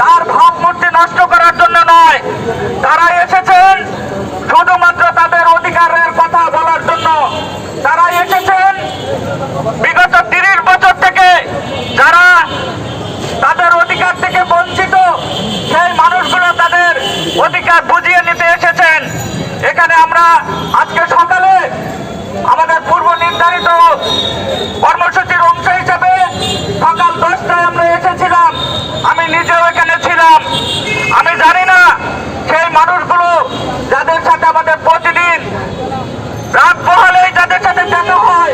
তার ভাবমূর্তি নষ্ট করার জন্য নয়। তারা এসেছেন শুধুমাত্র তাদের অধিকারের কথা বলার জন্য। তারা এসেছেন বিগত তিরিশ বছর থেকে যারা তাদের অধিকার থেকে বঞ্চিত, সেই মানুষগুলো তাদের অধিকার বুঝিয়ে নিতে এসেছেন। এখানে আমরা আজকে সকালে আমাদের পূর্ব নির্ধারিত কর্মসূচির অংশ হিসাবে সকাল দশটায় আমরা এসেছিলাম আমি নিজেও এখানে ছিলাম আমি জানি না সেই মানুষগুলো যাদের সাথে আমাদের প্রতিদিন রাত পোহালেই যাদের হয়,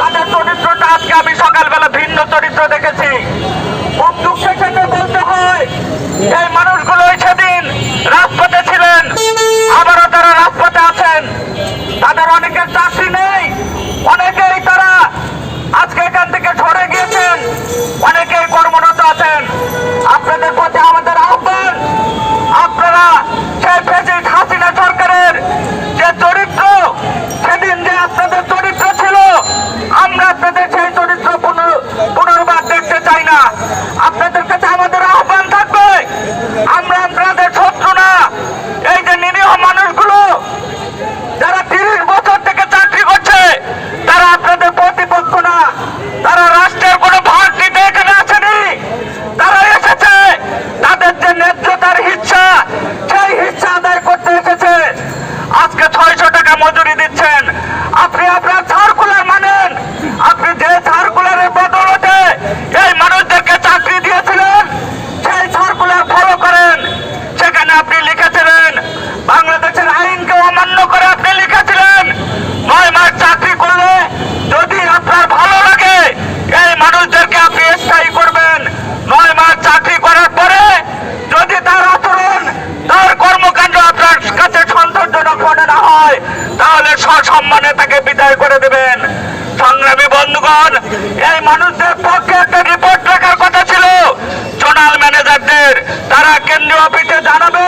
তাদের চরিত্রটা আজকে আমি সকালবেলা ভিন্ন চরিত্র দেখেছি। খুব দুঃখের সাথে বলতে হয়, এই মানুষগুলোই সেদিন রাজপথে ছিলেন, আবারও তারা রাজপথে আছেন। তাদের অনেকের চাকরি নেই অনেকেই তারা আজকে এখান থেকে সরে গিয়েছেন, অনেকেই কর্মরত আছেন। আপনাদের প্রতি আমাদের আহ্বান আপনারা সেই প্রেসিডেন্ট হাসিনা সরকারের যে চরিত্র সেদিন যে আপনাদের চরিত্র ছিল আমরা আপনাদের সেই চরিত্র পুনর- পুনর্বার দেখতে চাই না আপনাদের কাছে আমাদের আহ্বান থাকবে আমরা আপনাদের শত্রু না এই যে নিরীহ মানুষগুলো যারা তিরিশ বছর থেকে চাকরি করছে তারা আপনাদের প্রতিপক্ষ না তারা রাষ্ট্রের কোনো ভাগ নিতে এখানে আসেনি তারা এসেছে তাদের যে ন্যায্যতার হিচ্ছা সেই হিচ্ছা আদায় করতে এসেছে আজকে ছয়শো টাকা মজুরি দিচ্ছেন। আপনি আপনার সার্কুলার মানেন। আপনি যে সার্কুলারের বদলতে এই মানুষদেরকে চাকরি দিয়েছিলেন, সেই সার্কুলার ফলো করেন। সেখানে আপনি লিখেছিলেন বাংলাদেশের আইনকে অমান্য করে আপনি লিখেছিলেন নয় মাস চাকরি করলে যদি আপনার ভালো লাগে এই মানুষদেরকে আপনি স্থায়ী করবেন নয় মাস চাকরি করার পরে যদি তার আচরণ তার কর্মকাণ্ড আপনার কাছে সন্তোষজনক মনে না হয় তাহলে সসম্মানে বিদায় করে দেবেন। সংগ্রামী বন্ধুগণ, এই মানুষদের পক্ষে একটা রিপোর্ট লেখার কথা ছিল। জোনাল ম্যানেজারদের, তারা কেন্দ্রীয় অফিসে জানাবে,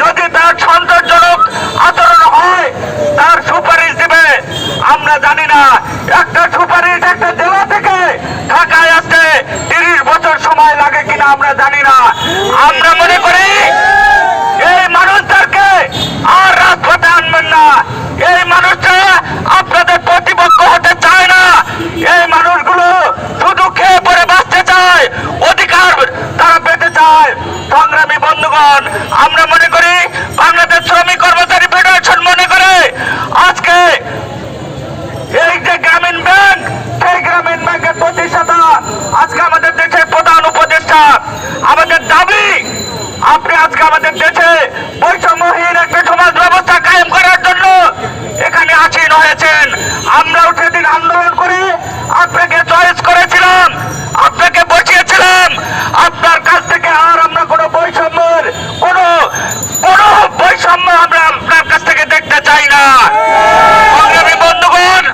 যদি তার সন্তোষজনক আচরণ হয়, তার সুপারিশ দিবে। আমরা জানি না, একটা সুপারিশ একটা জেলা থেকে ঢাকায় আসতে তিরিশ বছর সময় লাগে কিনা আমরা জানি না। আমরা আমরা মনে করি বাংলাদেশ শ্রমিক কর্মচারী ফেডারেশন মনে করে আজকে এই যে গ্রামীণ ব্যাংক, সেই গ্রামীণ ব্যাংকের প্রতিষ্ঠাতা আজকে আমাদের দেশের প্রধান উপদেষ্টা। আমাদের দাবি, আপনি আজকে আমাদের দেশে বৈষম্যহীন একটা সমাজ ব্যবস্থা কায়েম করার জন্য এখানে আসীন হয়েছেন। আমরাও সেদিন আন্দোলন করি। আপনাকে চয়েস করেছিলাম আপনাকে বসিয়েছিলাম আপনার কাছ থেকে আর আমরা কোনো বৈষম্যের কোনো কোনো বৈষম্য আমরা আপনার কাছ থেকে দেখতে চাই না সংগ্রামী বন্ধুগণ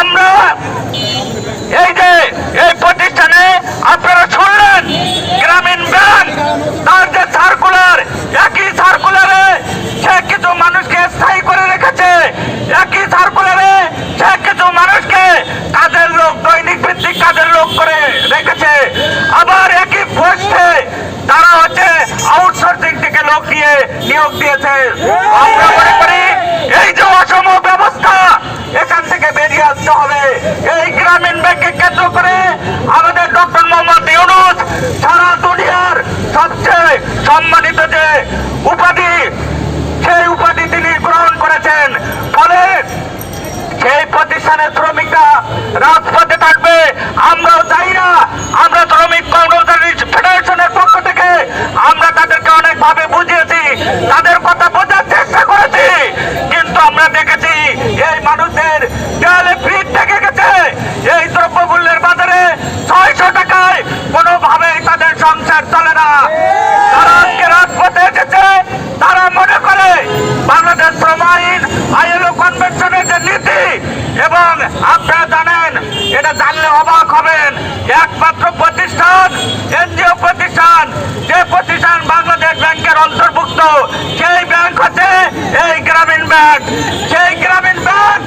আমরা এই যে এই প্রতিষ্ঠানে আপনারা শুনলেন গ্রামীণ ব্যাংক তার যে সার্কুলার একই সার্কুলারে সে কিছু মানুষকে স্থায়ী করে রেখেছে একই সার্কুলারে সে কিছু মানুষকে কাজের লোক দৈনিক ভিত্তিক কাজের লোক করে রেখেছে আবার একই পোস্টে তারা হচ্ছে আউটসোর্সিং থেকে লোক দিয়ে নিয়োগ দিয়েছে। আমরা মনে করি এই যে অসম ব্যবস্থা, এখান থেকে বেরিয়ে আসতে হবে। এই গ্রামীণ ব্যাংকে কেন্দ্র করে আমাদের ডক্টর মোহাম্মদ ইউনুস সারা দুনিয়ার সবচেয়ে সম্মানিত যে উপাধি, সেই উপাধি তিনি গ্রহণ করেছেন। ফলে সেই প্রতিষ্ঠানের শ্রমিকরা রাজপথে থাকবে। আমরাও চাই না আমরা শ্রমিক কর্মচারী ফেডারেশনের পক্ষ থেকে আমরা তাদেরকে অনেকভাবে বুঝিয়েছি তাদের কথা বোঝার চেষ্টা করেছি কিন্তু আমরা দেখেছি এই মানুষদের দেয়ালে ফিট থেকে গেছে এই দ্রব্যমূল্যের বাজারে ছয়শো টাকায় কোনোভাবেই তাদের সংসার চলে না। তারা আজকে রাজপথে এসেছে, তারা মনে করে বাংলাদেশ আইন আইএলও কনভেনশনের যে নীতি, এবং আপনারা জানেন, এটা জানলে অবাক হবেন, একমাত্র প্রতিষ্ঠান, এনজিও প্রতিষ্ঠান, যে প্রতিষ্ঠান বাংলাদেশ ব্যাংকের অন্তর্ভুক্ত সেই ব্যাংক হচ্ছে এই গ্রামীণ ব্যাংক সেই গ্রামীণ ব্যাংক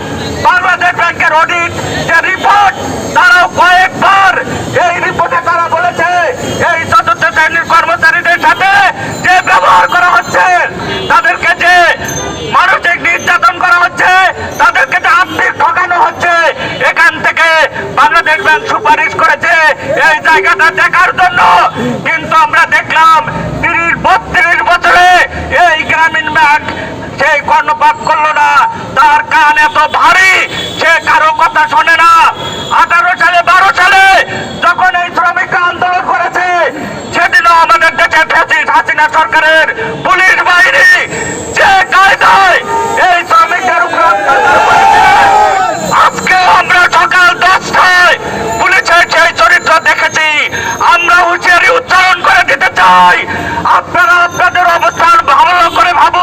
বাংলাদেশ ব্যাংকের অডিট যে রিপোর্ট তারাও কয়েকবার এই রিপোর্টে তারা বলেছে এই চতুর্থ শ্রেণির কর্মচারীদের সাথে জায়গাটা দেখার জন্য। কিন্তু আমরা দেখলাম তিরিশ, বত্রিশ বছরে এই গ্রামীণ ব্যাংক সেই কর্ণপাত করল না। তার কান এত ভারী, সে কারও কথা শোনে না। আঠারো সালে, বারো সালে যখন এই শ্রমিকরা আন্দোলন করেছে, সেদিনও আমাদের দেশে ফ্যাসিস্ট হাসিনা সরকারের পুলিশ বাহিনী আপনারা আপনাদের অবস্থান ভালো করে ভাবুন।